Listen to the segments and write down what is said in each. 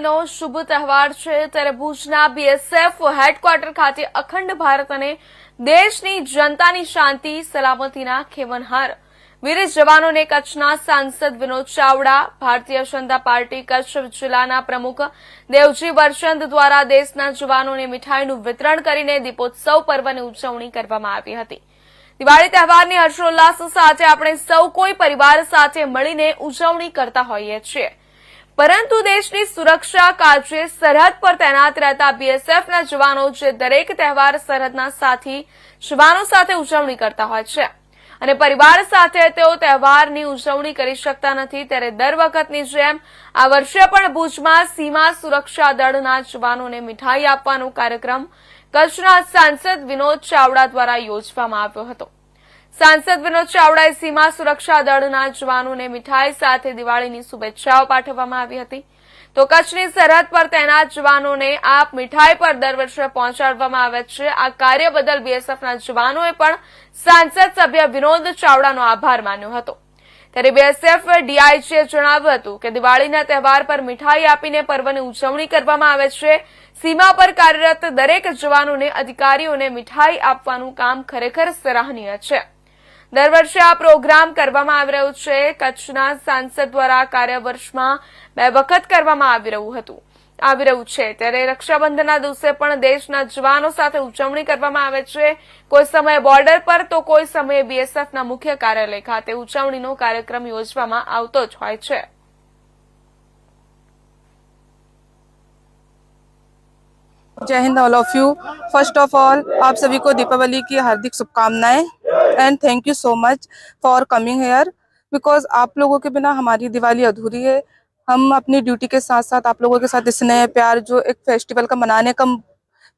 નો શુભ તહેવાર છે. ત્યારે ભુજના બીએસએફ હેડક્વાર્ટર ખાતે અખંડ ભારત અને દેશની જનતાની શાંતિ, સલામતીના ખેવનહાર વીર જવાનોને કચ્છના સાંસદ વિનોદ ચાવડા, ભારતીય જનતા પાર્ટી કચ્છ જિલ્લાના પ્રમુખ દેવજી વરચંદ દ્વારા દેશના જવાનોને મીઠાઈનું વિતરણ કરીને દીપોત્સવ પર્વની ઉજવણી કરવામાં આવી હતી. દિવાળી તહેવારની હર્ષોલ્લાસ સાથે આપણે સૌ કોઈ પરિવાર સાથે મળીને ઉજવણી કરતા હોઈએ છીએ. પરંતુ દેશની સુરક્ષા કાજે સરહદ પર તૈનાત રહેતા બીએસએફના જવાનો જે દરેક તહેવાર સરહદના સાથી જવાનો સાથે ઉજવણી કરતા હોય છે. અને પરિવાર સાથે તેઓ તહેવારની ઉજવણી કરી શકતા નથી. ત્યારે દર વખતની જેમ આ વર્ષે પણ ભુજમાં સીમા સુરક્ષા દળના જવાનોને મીઠાઈ આપવાનો કાર્યક્રમ કચ્છના સાંસદ વિનોદ ચાવડા દ્વારા યોજવામાં આવ્યો હતો. સાંસદ વિનોદ ચાવડાએ સીમા સુરક્ષા દળના જવાનોને મીઠાઈ સાથે દિવાળીની શુભેચ્છાઓ પાઠવવામાં આવી હતી. તો કચ્છની સરહદ પર તૈનાત જવાનોને આ મીઠાઈ પર દર વર્ષે પહોંચાડવામાં આવે છે. આ કાર્ય બદલ બીએસએફના જવાનોએ પણ સાંસદ સભ્ય વિનોદ ચાવડાનો આભાર માન્યો હતો. ત્યારે બીએસએફ ડીઆઈજીએ જણાવ્યું હતું કે દિવાળીના તહેવાર પર મીઠાઈ આપીને પર્વની ઉજવણી કરવામાં આવે છે. સીમા પર કાર્યરત દરેક જવાનોને અધિકારીઓને મીઠાઈ આપવાનું કામ ખરેખર સરાહનીય છે. દર વર્ષે આ પ્રોગ્રામ કરવામાં આવી રહ્યો છે. કચ્છના સાંસદ દ્વારા કાર્યવર્ષમાં બે વખત કરવામાં આવી રહ્યું હતું. આવી રહ્યું છે. ત્યારે રક્ષાબંધનના દિવસે પણ દેશના જવાનો સાથે ઉજવણી કરવામાં આવે છે. કોઈ સમયે બોર્ડર પર, તો કોઈ સમયે બીએસએફના મુખ્ય કાર્યાલય ખાતે ઉજવણીનો કાર્યક્રમ યોજવામાં આવતો જ હોય છે. जय Hind all of you. First of all आप सभी को दीपावली की हार्दिक शुभकामनाएँ and thank you so much for coming here because आप लोगों के बिना हमारी दिवाली अधूरी है। हम अपनी ड्यूटी के साथ साथ आप लोगों के साथ स्नेह प्यार जो एक फेस्टिवल का मनाने का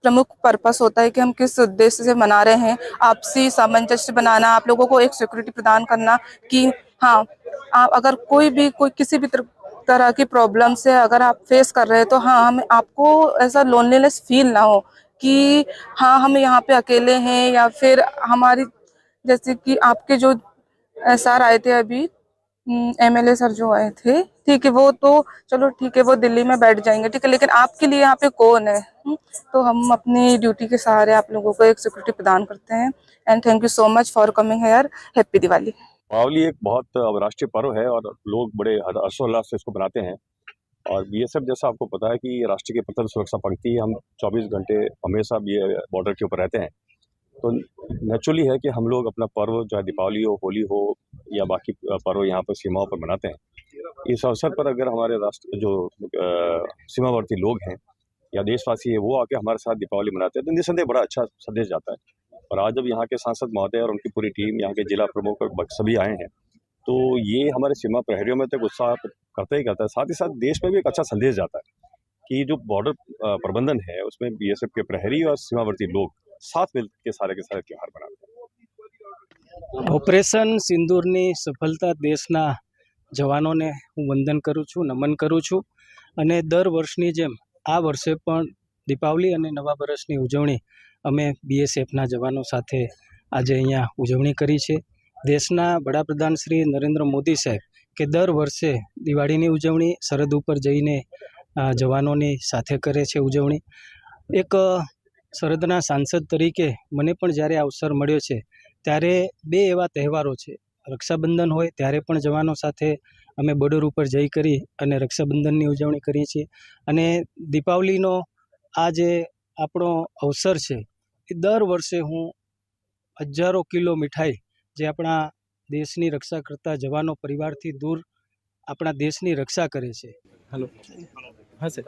प्रमुख पर्पस होता है कि हम किस उद्देश्य से मना रहे हैं। आपसी सामंजस्य बनाना, आप लोगों को एक सिक्योरिटी प्रदान करना कि हाँ आप अगर कोई भी, कोई किसी भी तर- तरह की प्रॉब्लम से अगर आप फेस कर रहे हैं तो हाँ हम, आपको ऐसा लोनलीनेस फील ना हो कि हाँ हम यहाँ पे अकेले हैं या फिर हमारी, जैसे कि आपके जो सर आए थे अभी एमएलए सर जो आए थे, ठीक है, वो तो चलो, ठीक है, वो दिल्ली में बैठ जाएँगे, ठीक है, लेकिन आपके लिए यहाँ पे कौन है हम्म? तो हम अपनी ड्यूटी के सहारे आप लोगों को एक सिक्योरिटी प्रदान करते हैं and thank you so much for coming here happy Diwali Deepavali एक बहुत राष्ट्रीय पर्व है और लोग बड़े हर्षोल्लास से इसको मनाते हैं। और बीएसएफ जैसा आपको पता है कि राष्ट्र की प्रथम सुरक्षा पंक्ति, हम 24 घंटे हमेशा बॉर्डर के ऊपर रहते हैं। तो नेचुरली है कि हम लोग अपना पर्व, चाहे दीपावली हो, होली हो, या बाकी पर्व यहाँ पर सीमाओं पर मनाते हैं। इस अवसर पर अगर हमारे राष्ट्र जो सीमावर्ती लोग हैं, या देशवासी है, वो आके हमारे साथ दीपावली मनाते हैं तो निसंदेह बड़ा अच्छा संदेश जाता है। और आज जब यहाँ के सांसद महोदय और उनकी पूरी टीम यहाँ के जिला प्रमुख और बक- सभी आए हैं तो ये हमारे सीमा प्रहरियों में तो एक उत्साह करता ही करता है साथ ही साथ देश में भी एक अच्छा संदेश जाता है कि जो बॉर्डर अ, प्रबंधन है उसमें बीएसएफ के प्रहरी और सीमावर्ती लोग साथ मिल के सारे के सारे त्यौहार मनाते हैं ઓપરેશન સિંદૂરની સફળતા દેશના જવાનોને હું વંદન કરું છું નમન કરું છું અને દર વર્ષની જેમ આ વર્ષે પણ દીપાવલી અને નવા વર્ષની ઉજવણી અમે બીએસએફના જવાનો સાથે આજે અહીંયા ઉજવણી કરી છે. દેશના વડાપ્રધાન શ્રી નરેન્દ્ર મોદી સાહેબ કે દર વર્ષે દિવાળીની ઉજવણી, સરહદ ઉપર જઈને જવાનોની સાથે કરે છે ઉજવણી. એક સરહદના સાંસદ તરીકે મને પણ જ્યારે અવસર મળ્યો છે, ત્યારે બે એવા તહેવારો છે. રક્ષાબંધન હોય ત્યારે પણ જવાનો સાથે અમે બોર્ડર ઉપર જઈ કરી અને રક્ષાબંધનની ઉજવણી કરીએ છીએ. અને દીપાવલીનો આ જે આપણો અવસર છે એ દર વર્ષે હું હજારો કિલો મીઠાઈ જે આપણા દેશની રક્ષા કરતા જવાનો પરિવારથી દૂર આપણા દેશની રક્ષા કરે છે. હલો હા સર